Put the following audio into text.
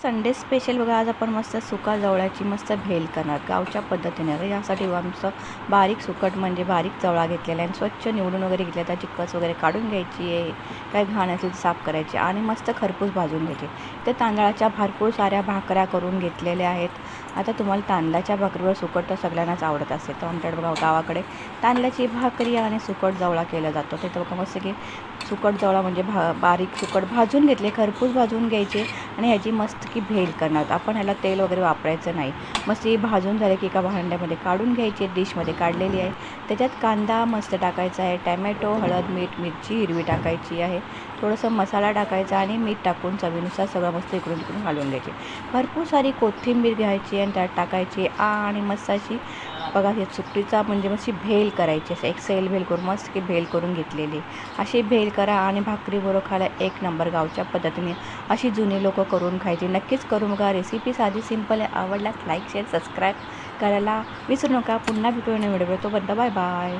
Sunday special बघा आज आपण मस्त सुका जवळाची मस्त भेल करणार गावच्या पद्धतीने. तर यासाठी आमचं बारीक सुकट म्हणजे बारीक जवळा घेतलेला आहे. आणि स्वच्छ निवडून वगैरे घेतल्या त्याची कस वगैरे काढून घ्यायची आहे. काय घाण असेल साफ करायची. आणि मस्त खरपूस भाजून घ्यायची. ते तांदळाच्या भरपूर साऱ्या भाकऱ्या करून घेतलेल्या आहेत. आता तुम्हाला तांदळाच्या भाकरीवर सुकट तर सगळ्यांनाच आवडत असेल. तर आमच्याकडे बघा गावाकडे तांदळाची भाकरी आणि सुकट जवळा केला जातो. तिथं बघा मस्त की सुकट जवळा म्हणजे भा बारीक सुकट भाजून घेतले खरपूस भाजून घ्यायचे. आणि ह्याची मस्त की भेल करणार. आहोत. आपण ह्याला तेल वगैरे वापरायचं नाही. मस्त ही भाजून झाले की एका भांड्यामध्ये काढून घ्यायची डिशमध्ये काढलेली आहे. त्याच्यात कांदा मस्त टाकायचा आहे टॅमॅटो हळद मीठ मिरची हिरवी टाकायची आहे. थोडंसं मसाला टाकायचा आणि मीठ टाकून चवीनुसार सगळं मस्त इकडून तिकडून घालून घ्यायची. भरपूर सारी कोथिंबीर घ्यायची आणि त्यात टाकायची. आणि मस्त अशी बघा हे सुकटीचा म्हणजे मस्त भेल करायची असं एक सेल भेल करून मस्त की भेल करून घेतलेली. अशी भेल करा आणि भाकरीबरोबर खायला एक नंबर गावच्या पद्धतीने अशी जुनी लोकं करून खायची. नक्कीच करू बघा रेसिपी साधी सिंपल आहे. आवडल्यास लाईक शेअर सबस्क्राईब करायला विसरू नका. पुन्हा भेटू व्हिडिओ तो बंद बाय बाय